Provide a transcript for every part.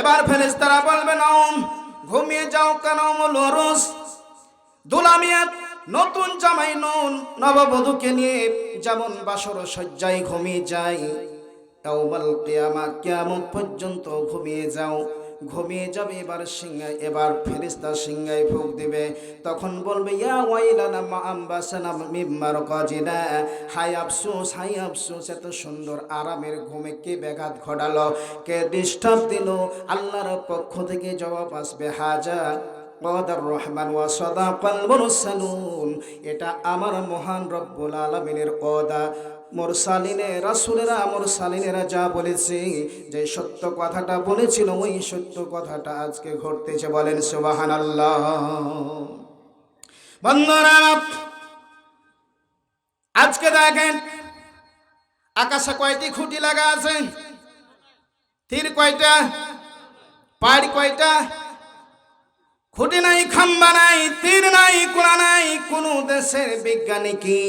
এবার ফেরেস্তারা বলবে নাও ঘুমিয়ে যাও কেন লরুস দুলামিয়াত নতুন জামাই নুন, নববধূকে নিয়ে যেমন বাসর সজ্জায় ঘুমিয়ে যায় তাও বল কেয়ামা কেমন পর্যন্ত ঘুমিয়ে যাও। ঘুমিয়ে যাবে, এবার সিংহায়, এবার ফেরিস্তা সিংহায় ফুক দিবে। তখন বলবে, ইয়া ওয়াইলানা মা আম্বাসানা মিম্মার কাজিনা হাই আফসোস হাই আফসোস, এত সুন্দর আরামের ঘুমে কে ব্যাঘাত ঘটালো, কে ডিস্টার্ব দিল? আল্লাহর পক্ষ থেকে জবাব আসবে, হাজা কদার রহমান ওয়া সাদাকাল মুরসালুন। এটা আমার মহান রব্বুল আলামিনের কদা মুরসালিনে, রাসূলেরা মুরসালিনেরা যা বলেছে, যে সত্য কথাটা বলেছিল, ওই সত্য কথাটা আজকে ঘটতেছে বলেন সুবহানাল্লাহ। বন্ধুরা, আজকে দেখেন, আকাশে কয়টি খুঁটি লাগা আছে? তীর কয়টা? পাড় কয়টা? খুঁটি নাই, খাম্বা নাই, তীর নাই কোলা নাই, কোন দেশের বিজ্ঞানী কি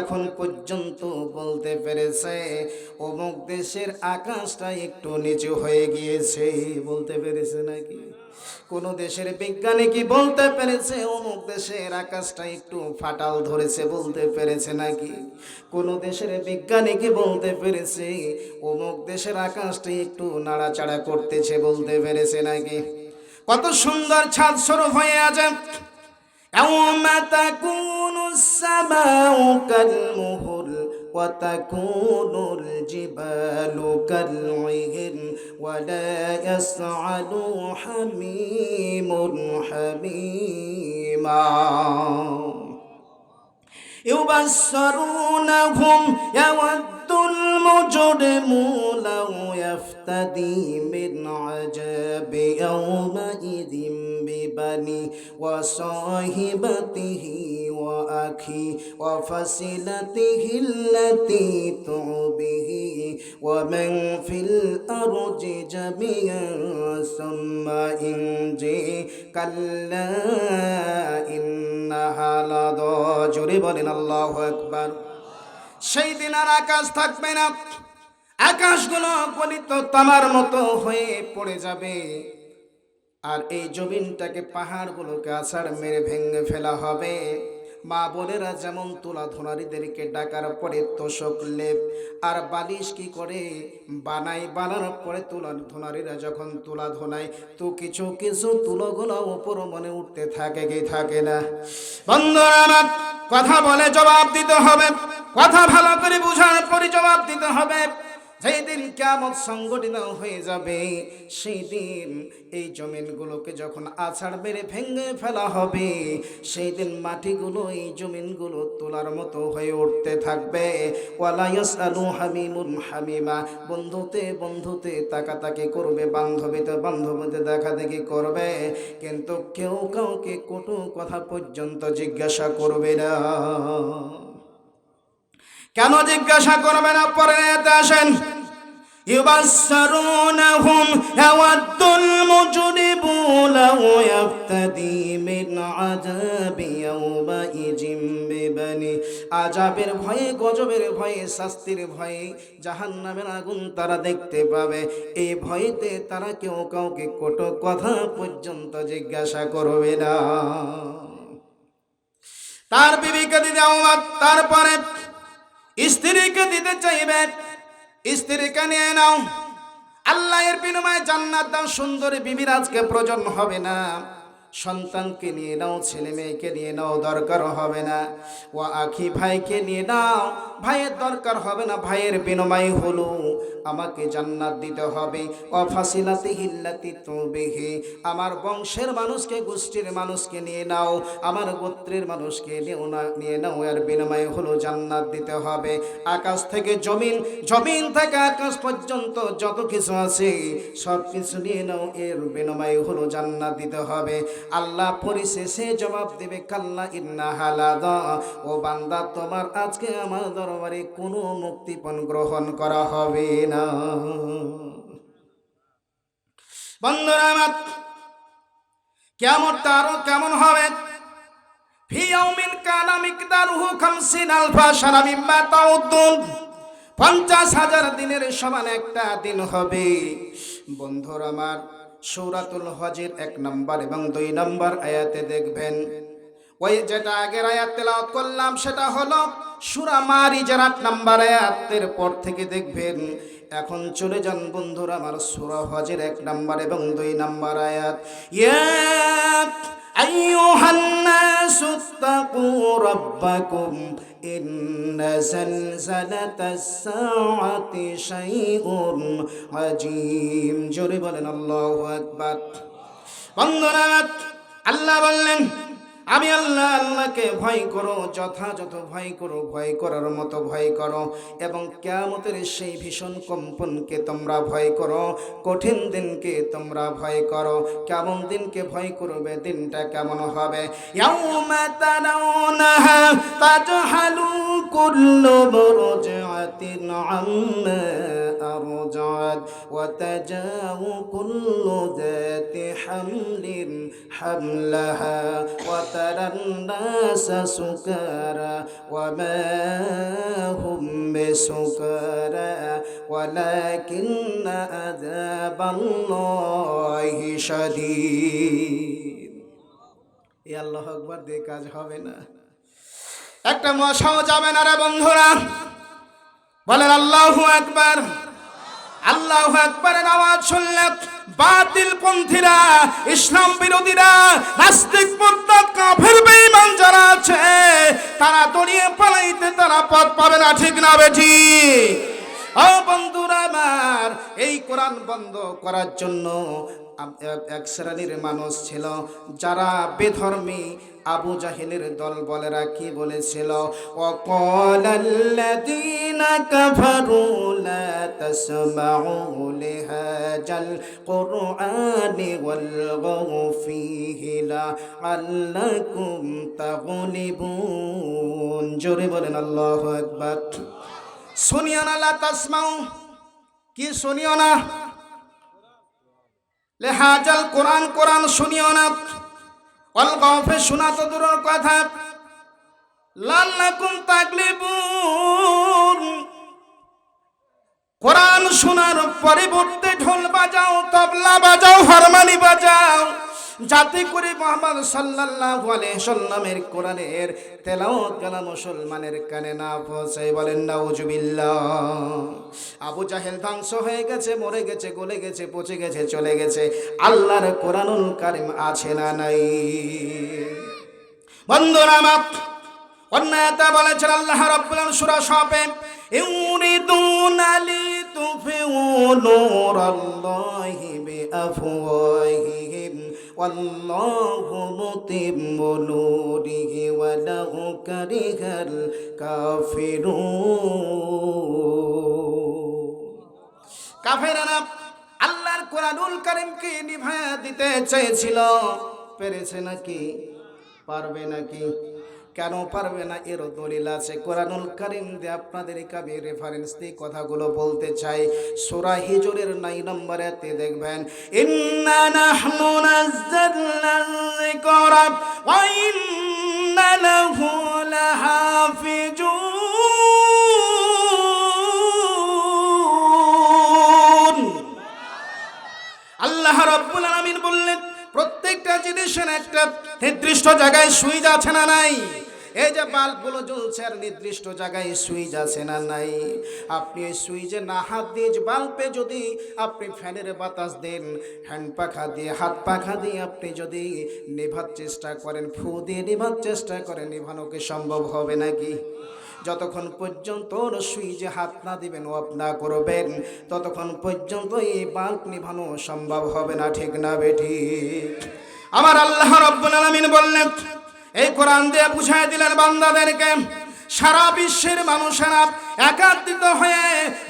এখন পর্যন্ত বলতে পেরেছে। অমুক দেশের আকাশটা একটু নিচু হয়ে গিয়েছে, বলতে পেরেছে নাকি? কোন দেশের বিজ্ঞানী কি বলতে পেরেছে? অমুক দেশের আকাশটা একটু ফাটাল ধরেছে, বলতে পেরেছে নাকি? কোন দেশের বিজ্ঞানী কি বলতে পেরেছে? অমুক দেশের আকাশটা একটু নাড়াচাড়া করতেছে, বলতে পেরেছে নাকি? কত সুন্দর ছাদ স্বরূপ হয়ে আছে। يوم تكون السماء كالمهل وتكون الجبال كالعهن ولا يسعد حميم حميما. يبصرونهم يود المجرم لو يفتدي من عذاب يومئذ ببني وصاحبته وأخي وفصلته التي تعبه ومن في الأرض جميعا ثم إنجي كلا إنها لظى জোরে বলেন আল্লাহ একবার সেই দিন আর আকাশ থাকবে না আকাশগুলো গলিত তামার মতো হয়ে পড়ে যাবে আর এই জমিনটাকে পাহাড়গুলোকে আছাড় মেরে ভেঙে ফেলা হবে। মা বোনেরা যেমন তুলা ধোনারীদেরকে ডাকার পরে তোষক লেপ, আর বালিশ কি করে? বানাই বানানোর পরে তুলা ধোনারীরা যখন তুলা ধোনায়, তো কিছু কিছু তুলোগুলো উপর মনে উঠতে থাকে কি থাকে না। বন্ধুরা কথা বলে জবাব দিতে হবে। কথা ভালো করে বুঝার পরে জবাব দিতে হবে। যেই দিন কেমন সংগঠিত হয়ে যাবে সেই দিন এই জমিনগুলোকে যখন আছাড় বেড়ে ভেঙে ফেলা হবে সেই দিন মাটিগুলো এই জমিনগুলো তোলার মতো হয়ে উঠতে থাকবে। আলু হামিমা, বন্ধুতে বন্ধুতে তাকাতাকি করবে, বান্ধবীতে বান্ধবীতে দেখা দেখি করবে, কিন্তু কেউ কাউকে কটু কথা পর্যন্ত জিজ্ঞাসা করবে না। কেন জিজ্ঞাসা করবে না? পরে আসেন। يبصرونهم يود المجرم لو يفتدي من عذاب يومئذ ببني আজাবের ভয়ে গজবের ভয়ে শাস্তির ভয়ে জাহান্নামের আগুন তারা দেখতে পাবে এই ভয়েতে তারা কেউ কাউকে কটো কথা পর্যন্ত জিজ্ঞাসা করবে না তার বিবিকে দিতে আমার তারপরে স্ত্রীকে দিতে চাইবে স্ত্রীকে নিয়ে নাও। আল্লাহ এর বিনিময়ে জান্নাত দাও সুন্দরী বিবির আজকে প্রয়োজন হবে না। সন্তানকে নিয়ে নাও, ছেলে মেয়েকে নিয়ে নাও, দরকার হবে না। ও আখি ভাইকে নিয়ে নাও, ভাইয়ের দরকার হবে না, ভাইয়ের বিনিময় হলো। আমাকে জান্নাত দিতে হবে। অফাসিলাতে হিল্লাতি তবেহে, আমার বংশের মানুষকে, গোষ্ঠীর মানুষকে নিয়ে নাও, আমার গোত্রের মানুষকে নিয়ে নাও, এর বিনিময় হলো জান্নাত দিতে হবে। আকাশ থেকে জমিন জমিন থেকে আকাশ পর্যন্ত যত কিছু আছে সব কিছু নিয়ে নাও, এর বিনিময় হলো জান্নাত দিতে হবে। আল্লাহ পরিশেষে জবাব দেবে, কাল্লা ইন্না হালাদা। ও বান্দা, তোমার আজকে আমার দরবারে কোনো মুক্তিপণ গ্রহণ করা হবে না। বন্ধুরা কেমন আরও কেমন হবে? ফি ইয়াউমিন কানা মিকদারুহু খামসিন আলফা সানা মিম্মা তাউদ্দুন। পঞ্চাশ হাজার দিনের সমান একটা দিন হবে। বন্ধুরা আমার সৌরাতুল হজের এক নম্বর এবং দুই নম্বর আয়াতে দেখবেন। ওই যেটা আগের আয়াত তেলাওয়াত করলাম, সেটা হলো সুরা মারি আট নাম্বার আয়াতের পর থেকে দেখবেন, এখন চলে যান বন্ধুরা, আমার সুরা হজের এক নম্বর এবং দুই নাম্বার আয়াত। أيها الناس اتقوا ربكم إن زلزلة الساعة شيء عجيب জোরে বলেন আল্লাহু আকবার বন্ধুরা আল্লাহ বললেন আমি আল্লাহ আল্লাহকে ভয় করো যথাযথ ভয় করো ভয় করার মতো ভয় করো এবং কেয়ামতের সেই ভীষণ কম্পনকে তোমরা ভয় করো কঠিন দিনকে তোমরা ভয় করো কেমন দিনকে ভয় করবে দিনটা কেমন হবে ইয়াউমা তারাউনাহা তাজহালু কুল্লু মুরজাতিন আম্মা أرجعت وتجاو كل ذات حمل حملها وترى الناس سكارى وما هم بسكارى ولكن عذاب الله شديد এ আল্লাহ আকবার দিয়ে কাজ হবে না একটা মশাও যাবে না রে বন্ধুরা বলেন আল্লাহু আকবার আল্লাহ আকবরের আওয়াজ শুনলে বাতিল পন্থীরা ইসলাম বিরোধীরা, নাস্তিক মুরতাদ কাফের বেঈমান যারা আছে, তারা দড়িয়ে পালাইতে তারা পথ পাবে না, ঠিক না বেঠি? ও বন্ধুরা আমার, এই কোরআন বন্ধ করার জন্য এক- এক শ্রেণির মানুষ ছিল যারা বেধর্মী আবু জাহেলের দল বলেরা কি বলেছিল? জোরে বলেন আল্লাহু আকবার। শুনিও না, লা কি শুনিও না? লেহাজাল কোরআন কোরআন শুনিও না। অল গফে শোনা তো দূরের কথা। লাল্লাকুম তাকলিবুন কোরআন শোনার পরিবর্তে ঢোল বাজাও, তবলা বাজাও, হারমানি বাজাও। যাতে করে মোহাম্মদ সাল্লাল্লাহু আলাইহি সাল্লামের কোরআনের তেলাওয়াত গানা মুসলমানের কানে না পৌঁছায় বলেন, নাউজুবিল্লাহ। আবু জাহেল ধ্বংস হয়ে গেছে, মরে গেছে, গলে গেছে, পচে গেছে, চলে গেছে। আল্লাহর কোরআনুল কারিম আছে না নাই? বন্ধুরা আমার অন্যায়তা বলেছেন আল্লাহ রাব্বুল আলামিন সূরা শাপে ইউরিদুনা লিতুফিউ নূরাল্লাহি বিআফওয়াহিহিম। ওয়াল্লাহু মুতিম্মু نوره وله كره الكافرون. কাফেরারা আল্লাহর কোরআনুল করিমকে নিভায়া দিতে চেয়েছিল। পেরেছে নাকি? পারবে নাকি? কেন পারবে না? এরও দলিল আছে। কোরআনুল করিম দিয়ে আপনাদের কাবে রেফারেন্স দিয়ে কথাগুলো বলতে চাই। সোরা হিজরের নাই নম্বরেতে দেখবেন। আল্লাহ রব্বুল আলামিন বললেন, প্রত্যেকটা জিনিসের একটা নির্দিষ্ট জায়গায় সুইচ আছে না নাই? এই যে বাল্বগুলো জ্বলছে আর নির্দিষ্ট জায়গায় সুইচ আছে না নাই? আপনি এই সুইচে না হাত দিয়ে বাল্বে যদি আপনি ফ্যানের বাতাস দেন, হ্যান্ড পাখা দিয়ে, হাত পাখা দিয়ে আপনি যদি নেভার চেষ্টা করেন, ফু দিয়ে নেভার চেষ্টা করেন, নেভানো কি সম্ভব হবে নাকি? যতক্ষণ পর্যন্ত সুইচে হাত না দিবেন অফ না করবেন, ততক্ষণ পর্যন্ত এই বাল্ব নিভানো সম্ভব হবে না, ঠিক না বেটি আমার আল্লাহ রব্বুল আলামিন বললেন এই কোরআন দিয়ে বুঝাই দিলেন বান্দাদেরকে, সারা বিশ্বের মানুষেরা একাত্রিত হয়ে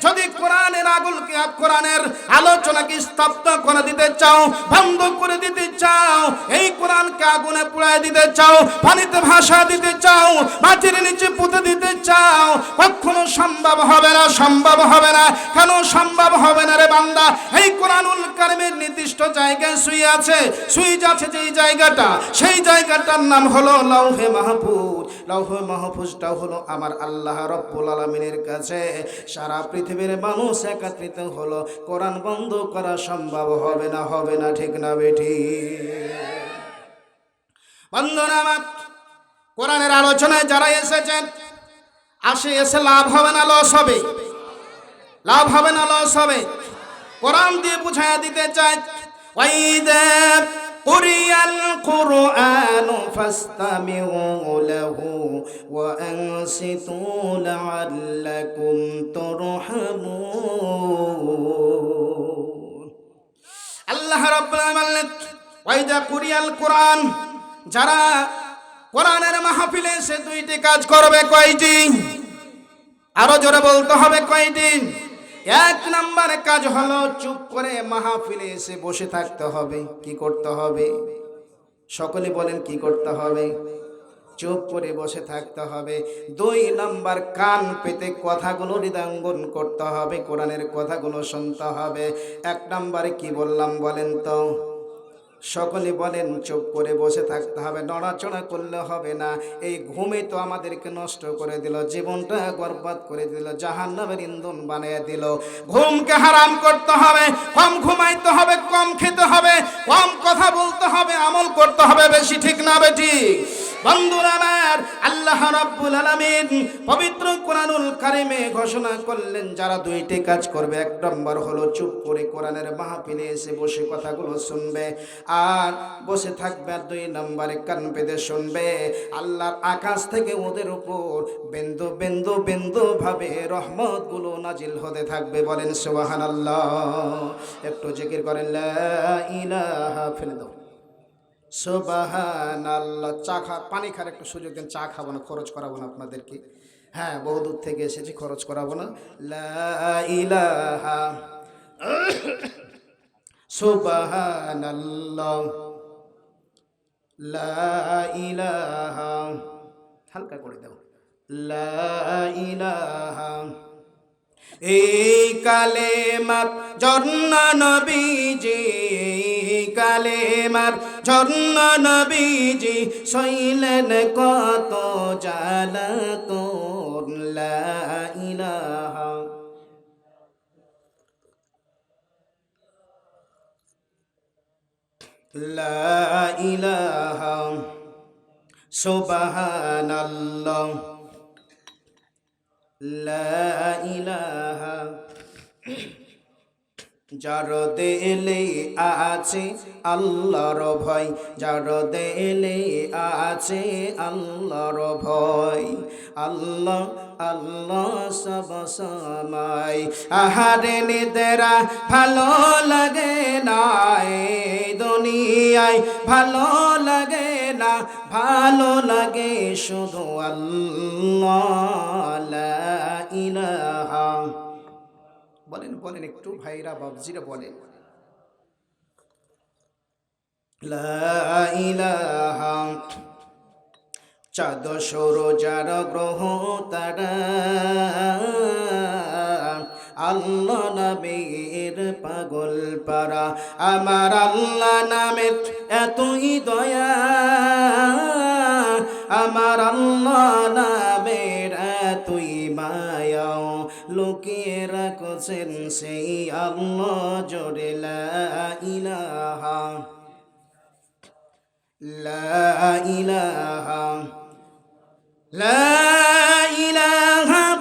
যদি কোরআনের আগুলকে কোরআনের আলোচনাকে স্তব্ধ করে দিতে চাও, বন্ধ করে দিতে চাও, এই কোরআনকে আগুনে পুড়ায় দিতে চাও, পানিতে ভাষা দিতে চাও, মাটির নিচে পুঁতে দিতে চাও কখনো সম্ভব হবে না, সম্ভব হবে না। কেন সম্ভব হবে না রে বান্দা? এই কোরআনুল কারিম কারিমের নির্দিষ্ট জায়গায় শুয়ে আছে, শুয়ে যাচ্ছে যেই জায়গাটা, সেই জায়গাটার নাম হলো লৌহে মাহফুজ। লৌহে মাহফুজটা হলো আমার আল্লাহ রব্বুল আলমিনের কাছে। সারা পৃথিবীর মানুষ একত্রিত হলো, কোরআন বন্ধ করা সম্ভব হবে না হবে না, ঠিক না বেঠি। বন্ধুরা আমার, কোরআনের আলোচনায় যারা এসেছেন আসে এসে লাভ হবে না, লস হবে। লাভ হবে না, লস হবে। কোরআন দিয়ে বুঝাইয়া দিতে চাই, ওয়াইদা কুরিয়াল কুরআন ফাস্তামিউ লাহু ওয়া আনসিতু লাআল্লাকুম তুরহামুন। আল্লাহ রাব্বুল আলামিন ওয়াইদা কুরিয়াল কুরআন, যারা কোরআনের মাহফিলে এসে দুইটি কাজ করবে কয়টি? আরও জোরে বলতে হবে কয়টি এক নাম্বার কাজ হলো চুপ করে মাহফিলে এসে বসে থাকতে হবে। কি করতে হবে? সকলে বলেন কি করতে হবে? চুপ করে বসে থাকতে হবে। দুই নাম্বার কান পেতে কথাগুলো হৃদয়ঙ্গন করতে হবে, কোরআনের কথাগুলো শুনতে হবে। এক নাম্বারে কি বললাম বলেন তো? সকলে বলেন, চুপ করে বসে থাকতে হবে, নড়াচড়া করলে হবে না। এই ঘুমে তো আমাদেরকে নষ্ট করে দিল, জীবনটা বরবাদ করে দিল জাহান নামের ইন্ধন বানিয়ে দিল। ঘুমকে হারাম করতে হবে, কম ঘুমাইতে হবে, কম খেতে হবে, কম কথা বলতে হবে, আমল করতে হবে, বেশি ঠিক না বেটি পবিত্র কোরআনুল কারিমে ঘোষণা করলেন, যারা দুইটি কাজ করবে, এক নম্বর হলো চুপ করে কোরআনের মাহফিলে এসে বসে কথাগুলো শুনবে আর বসে থাকবে, আর দুই নম্বরে কান পেতে শুনবে। আল্লাহর আকাশ থেকে ওদের উপর বিন্দু বিন্দু বিন্দু ভাবে রহমতগুলো নাজিল হতে থাকবে, বলেন সুবাহান আল্লাহ একটু জিকির করেন, লা ইলাহা ফেলে দাও সোবাহান চা খা, পানি খার একটু সুযোগ দেন, চা খাব না, খরচ করাবো না আপনাদেরকে। হ্যাঁ বহু দূর থেকে এসেছি, খরচ করাবো না। লা ইলাহা সোবাহান হালকা করে দাও লা ইলাহা, এই কালেমার জন্ম নবীজি এই কালেমার জন্ম নবীজি সইলেন কত জালা তোর লা ইলাহা। লা ইলাহা। সুবহানাল্লাহ। লা ইলাহা। যার দেলে আছে আল্লাহর ভয়, যার দেলে আছে আল্লাহর ভয়। আল্লাহ আল্লাহ সব সময়। আহারে নিদেরা ভালো লাগে না দুনিয়ায়, ভালো লাগে না, ভালো লাগে শুধু আল্লাহ ইলাহা বলেন বলেন, একটু ভাইরা বাবজিরা বলেন। চাঁদ গ্রহ তারা, আল্লাহ নামের পাগল পারা, আমার আল্লাহ নামের এতই দয়া, আমার আল্লাহ নামের এতই মায়া। লুকিয়ে রাখছেন সেই আল্লাহ জোরে ইলাহা। লা ইলাহা। লা ইলাহা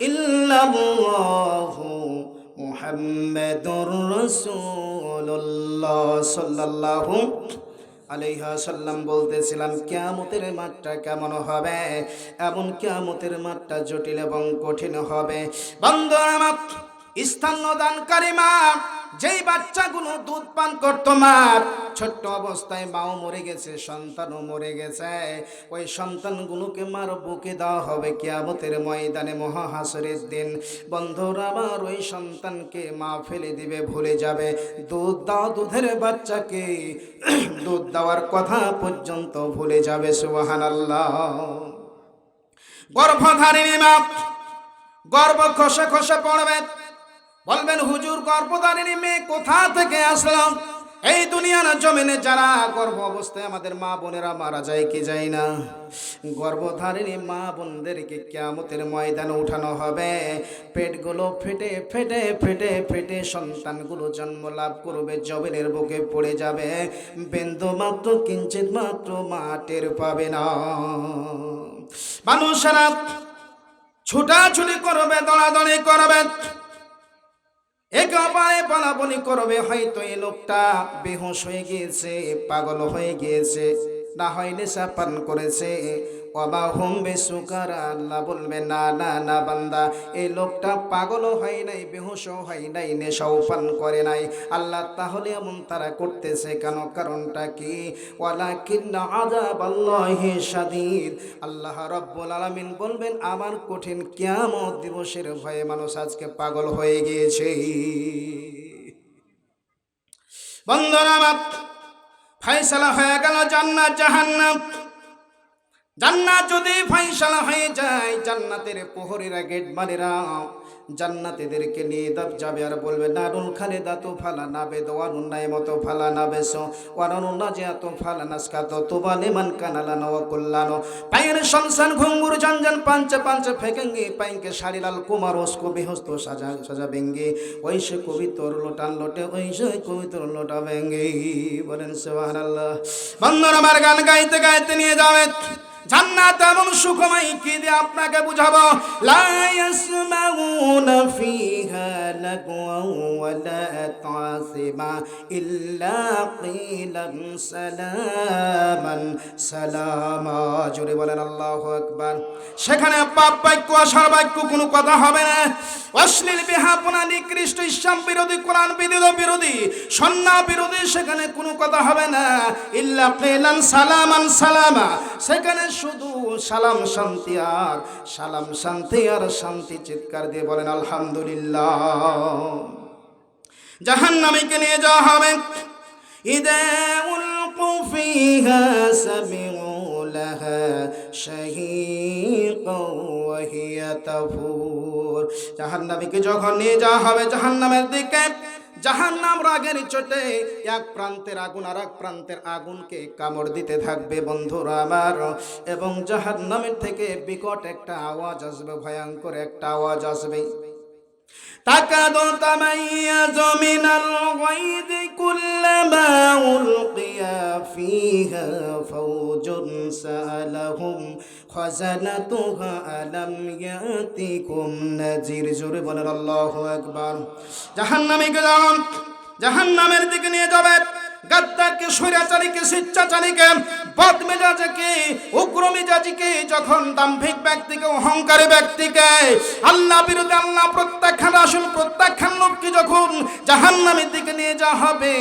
ইল্লাল্লাহু মুহাম্মাদুর রাসূলুল্লাহ সাল্লাল্লাহু আলাইহাসাল্লাম বলতেছিলাম কেমতের মাঠটা কেমন হবে? এমন কেমতের মাঠটা জটিল এবং কঠিন হবে। বন্ধ আমার স্থান দানকারী মা যেই বাচ্চাগুলো দুধ পান করতো মার, ছোট্ট অবস্থায় মাও মরে গেছে, সন্তানও মরে গেছে। ওই সন্তানগুলোকে মার বুকে দেওয়া হবে কিয়ামতের ময়দানে, মহাহাসরের দিন। বন্ধুরা, আমার ওই সন্তানকে মা ফেলে দিবে, ভুলে যাবে। দুধ দাও দুধের বাচ্চাকে, দুধ দেওয়ার কথা পর্যন্ত ভুলে যাবে সুবাহান আল্লাহ গর্ভধারিণী মা গর্ব খসে খসে পড়বে। বলবেন, হুজুর, গর্ভধারিণী মেয়ে কোথা থেকে আসলাম এই দুনিয়ার জমিনে যারা গর্ভ অবস্থায় আমাদের মা বোনেরা মারা যায়, কি যায় না? গর্ভধারিণী মা বোনদেরকে কেয়ামতের ময়দানে উঠানো হবে। পেটগুলো ফেটে ফেটে ফেটে ফেটে সন্তানগুলো জন্ম লাভ করবে জমিনের বুকে পড়ে যাবে। বিন্দু মাত্র, কিঞ্চিত মাত্র মাটের পাবে না। মানুষেরা ছুটাছুটি করবে দড়াদড়ি করবে। একে অপারে বলাবলি করবে, হয়তো এই লোকটা বেহুশ হয়ে গিয়েছে, পাগল হয়ে গিয়েছে, না হয় নেশা পান করেছে। অবা হোম বেসুকার, আল্লাহ বলবে, না না না, বান্দা, এই লোকটা পাগলও হয় নাই, বেহুশও হয় নাই, নেশাও পান করে নাই। আল্লাহ তাহলে এমন তারা করতেছে কেন? কারণটা কি? ওয়ালা কিন্না আজাব আল্লাহি শাদীদ। আল্লাহ রব্বুল আলামিন বলবেন, আমার কঠিন কিয়ামত দিবসের ভয়ে মানুষ আজকে পাগল হয়ে গিয়েছে। বন্ধুরা ফাইসালা হয়ে গেল জান্নাত, জাহান্নাম। জান্নাত যদি ফাইসালা হয়ে যায়, জান্নাতের প্রহরীরা গেট মানেরা জান্নাতিদেরকে নিয়ে দাব যাবে আর বলবে নারুল খালে দাতু ফালা না নাবে দোয়ানুন নাই মতো ফালা নাবে সো ওয়ানুন না যে এত ফালা নাসকা তো তুবালে মান কানালা নওয়া কল্যাণ পায়ের সংসান ঘুঙ্গুর জঞ্জন পাঞ্চে পাঞ্চে ফেকেঙ্গে পাইকে শাড়িলাল কুমার ওস ওসকো বেহস্ত সাজা সাজা বেঙ্গে। ওই সে কবিতর লোটান লোটে, ওই সে কবিতর লোটা বেঙ্গে বলেন সোহান আল্লাহ বন্ধুর আমার গান গাইতে গাইতে নিয়ে যাবে। জান্নাত এমন সুখময় কি দিয়ে আপনাকে বুঝাবো? লা ফিহা ওয়ালা তাসিমা ইল্লা সালামান। সালামা, জোরে বলেন আল্লাহু আকবার। সেখানে পাপ বাক্য, আশার বাক্য কোনো কথা হবে না। অশ্লীল বিহাপনা নিকৃষ্ট ইসলাম বিরোধী, কোরআন বিরোধী বিরোধী, সন্না বিরোধী, সেখানে কোনো কথা হবে না। ইল্লা কিলান সালামান, সালামা। সেখানে শুধু সালাম শান্তি আর সালাম শান্তি আর শান্তি চিৎকার দিয়ে বলেন, আলহামদুলিল্লাহ। জাহান্নামীকে নিয়ে যাওয়া হবে। সামিউ লাহা শাহীকা ওয়া হিয়া তাফুর। জাহান্নামীকে যখন নিয়ে যাওয়া হবে, জাহান্নামের দিকে জাহান্নাম রাগের চোটে এক প্রান্তের আগুন আর এক প্রান্তের আগুনকে কামড় দিতে থাকবে বন্ধুরা আমার এবং জাহান্নামের থেকে বিকট একটা আওয়াজ আসবে ভয়ঙ্কর একটা আওয়াজ আসবে تكاد تميز من الغيظ كلما ألقي فيها فوج سألهم খাজানাতুহা আলাম ইয়াতিকুম নাজির জোরে বলেন আল্লাহু আকবার। জাহান্নামীকে যান জাহান্নামের দিকে নিয়ে যাবে। গাদ্দারকে, স্বৈরাচারীকে, স্বেচ্ছাচারীকে উগ্র মেজাজিকে, যখন ব্যক্তিকে, অহংকারী ব্যক্তিকে প্রত্যাখ্যান প্রত্যাখ্যান লোককে যখন জাহান্নামের দিকে নিয়ে হবে,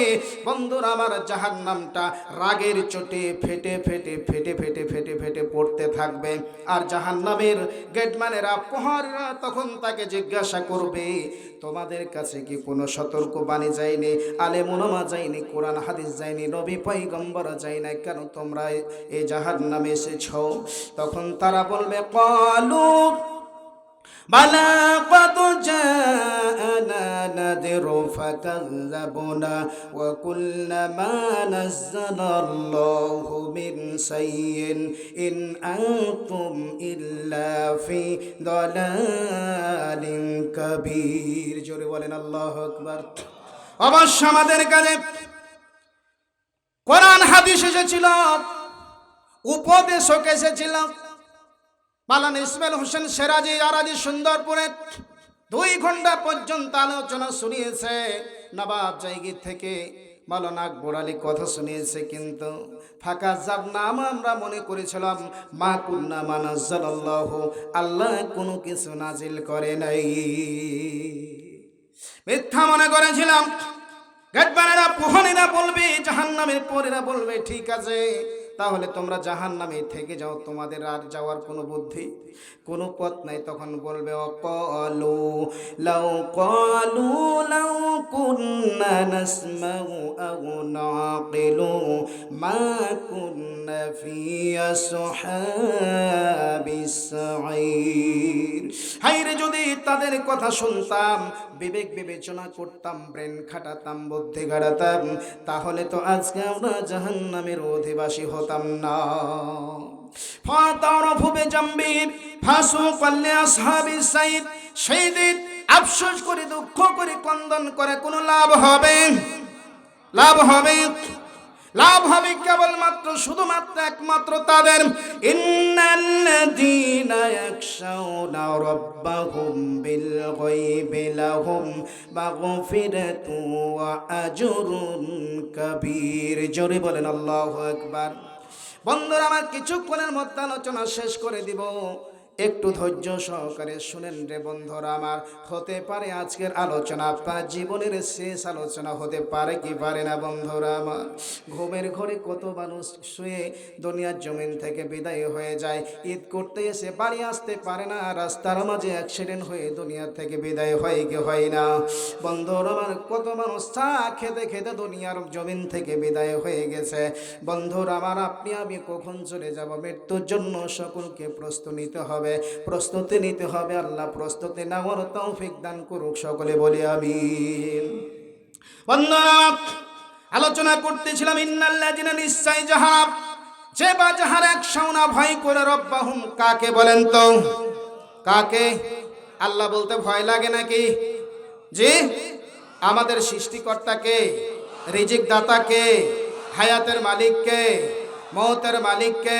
বন্ধুরা, আমার জাহান্নামটা রাগের চোটে ফেটে ফেটে ফেটে ফেটে ফেটে ফেটে পড়তে থাকবে। আর জাহান্নামের গেটম্যানেরা প্রহররা তখন তাকে জিজ্ঞাসা করবে তোমাদের কাছে কি কোনো সতর্ক বাণী যায়নি? আলে মনোমা যায়নি, কোরআন, হাদিস যায়নি, নবী পৈগম্বর যায় না কেন তোমরা এ জাহার নামে এসেছ? তখন তারা বলবে, কলু বালা কত জানা নাদিরু ফাকাল্লাবনা ওয়া কুল্লামা নাযালাল্লাহু মিন সাইয়্যিন ইন আনতুম ইল্লা ফি দালালিন কাবীর জোরে বলেন আল্লাহু অবশ্য আমাদের কাছে কোরআন হাদিস এসেছিল, উপদেশক এসেছিলাম পালান ইসমাইল হোসেন সেরাজি আরাজি সুন্দরপুরে দুই ঘণ্টা পর্যন্ত আলোচনা শুনিয়েছে। নবাব জায়গি থেকে মালানা আকবর আলী কথা শুনিয়েছে কিন্তু ফাঁকা যাব নাম আমরা মনে করেছিলাম, মা কুন্না মানাজ্জাল আল্লাহ আল্লাহ কোনো কিছু নাজিল করে নাই। মিথ্যা মনে করেছিলাম, গেটবানেরা পোহনেরা বলবে, জাহান্নামের পরেরা বলবে, ঠিক আছে। তাহলে তোমরা জাহান নামে থেকে যাও, তোমাদের আর যাওয়ার কোনো বুদ্ধি, কোনো পথ নাই। তখন বলবে, অকলু লাউ কলু লাউ কুন্না নাসমাউ মা কুন্না ফি আসহাবিস হাইরে যদি তাদের কথা শুনতাম, বিবেক বিবেচনা করতাম, ব্রেন খাটাতাম, বুদ্ধি গাড়াতাম, তাহলে তো আজকে আমরা জাহান্নামের অধিবাসী হতাম না। আসহাবি সাইদ আফসোস করে, দুঃখ করে, ক্রন্দন করে, কোনো লাভ হবে? লাভ হবে? লাভ হবে কেবলমাত্র, শুধুমাত্র একমাত্র তাদের। ইন্নাল্লাযীনা বিল জোরে বলেন, আল্লাহু আকবার। বন্ধুরা আমার কিছুক্ষণের মধ্যে আলোচনা শেষ করে দিব। একটু ধৈর্য সহকারে শুনেন রে বন্ধুরা আমার। হতে পারে আজকের আলোচনা, আপনার জীবনের শেষ আলোচনা হতে পারে কি পারে না বন্ধুরা আমার। ঘুমের ঘরে কত মানুষ শুয়ে দুনিয়ার জমিন থেকে বিদায় হয়ে যায়। ঈদ করতে এসে বাড়ি আসতে পারে না, রাস্তার মাঝে অ্যাক্সিডেন্ট হয়ে দুনিয়া থেকে বিদায় হয় কি হয় না। বন্ধুরা আমার, কত মানুষ চা খেতে খেতে দুনিয়ার জমিন থেকে বিদায় হয়ে গেছে। বন্ধুরা আমার, আপনি, আমি কখন চলে যাব? মৃত্যুর জন্য সকলকে প্রস্তুত নিতে হবে। প্রস্তুতি নিতে হবে, আল্লাহ প্রস্তুতি নেওয়ার তৌফিক দান করুক সকলে বলি আমি আলোচনা করতেছিলাম, ইন্নাল্লাযিনা নিশ্চয় যাহারা যে বা যাহার এক সাউনা ভয় করে রব্বাহুম, কাকে বলেন তো? কাকে? আল্লাহ বলতে ভয় লাগে নাকি? জি? আমাদের সৃষ্টিকর্তাকে রিজিক দাতাকে হায়াতের মালিককে মৌতের মালিককে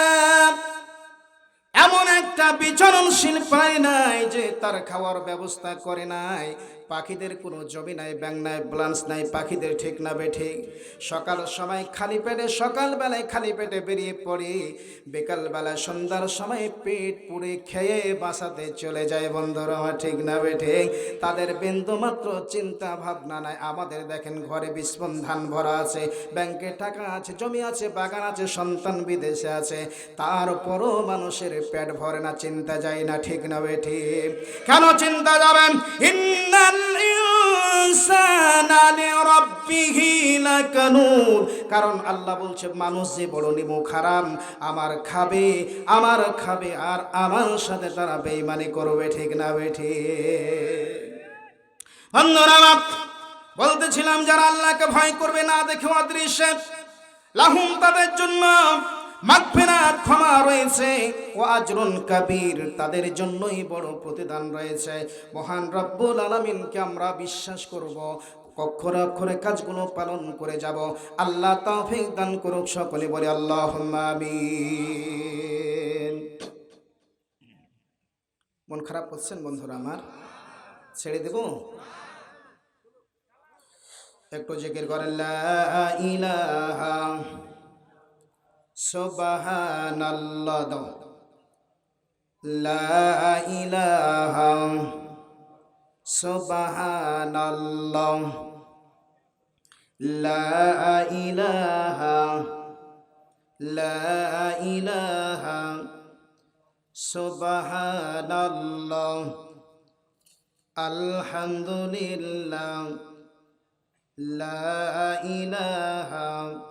বিচরণশীল প্রায় নাই, যে তার খাওয়ার ব্যবস্থা করে নাই। পাখিদের কোনো জমি নাই ব্যাং নাই, ব্লান্স নাই, পাখিদের ঠিক না বেঠে। সকাল সময় খালি পেটে, সকালবেলায় খালি পেটে বেরিয়ে পড়ে। বিকালবেলা সন্ধ্যার সময় পেট পুড়ে খেয়ে বাসাতে চলে যায়, বন্ধুরা ঠিক না বেঠে। তাদের বিন্দু মাত্র চিন্তা ভাবনা নাই। আমাদের দেখেন ঘরে বিস্পন ধান ভরা আছে, ব্যাংকে টাকা আছে, জমি আছে, বাগান আছে, সন্তান বিদেশে আছে। তারপরও মানুষের পেট ভরে না। চিন্তা যায় না, ঠিক না বেঠি কেন চিন্তা যাবেন? কারণ আল্লাহ বলছে, মানুষ যে বড় নিমু হারাম আমার খাবে আমার খাবে, আর আমার সাথে তারা বেইমানি করবে, ঠিক না বেঠি বলতেছিলাম, যারা আল্লাহকে ভয় করবে না দেখে অদৃশ্যে, লাহুম তাদের জন্য মাগফিরাত ক্ষমা রয়েছে ও আজরুন কাবীর তাদের জন্যই বড় প্রতিদান রয়েছে। মহান রব্বুল আলামিনকে আমরা বিশ্বাস করব অক্ষরে অক্ষরে কাজগুলো পালন করে যাব। আল্লাহ তৌফিক দান করুক সকলে, বলে আল্লাহ মন খারাপ করছেন বন্ধুরা আমার? ছেড়ে দেব? একটু জিকির করেন, লা ইলাহা লা ইলাহা সুবহানাল্লাহ। লা ইলাহা ইলাহা সুবহানাল্লাহ। আলহামদুলিল্লাহ। লা ইলাহা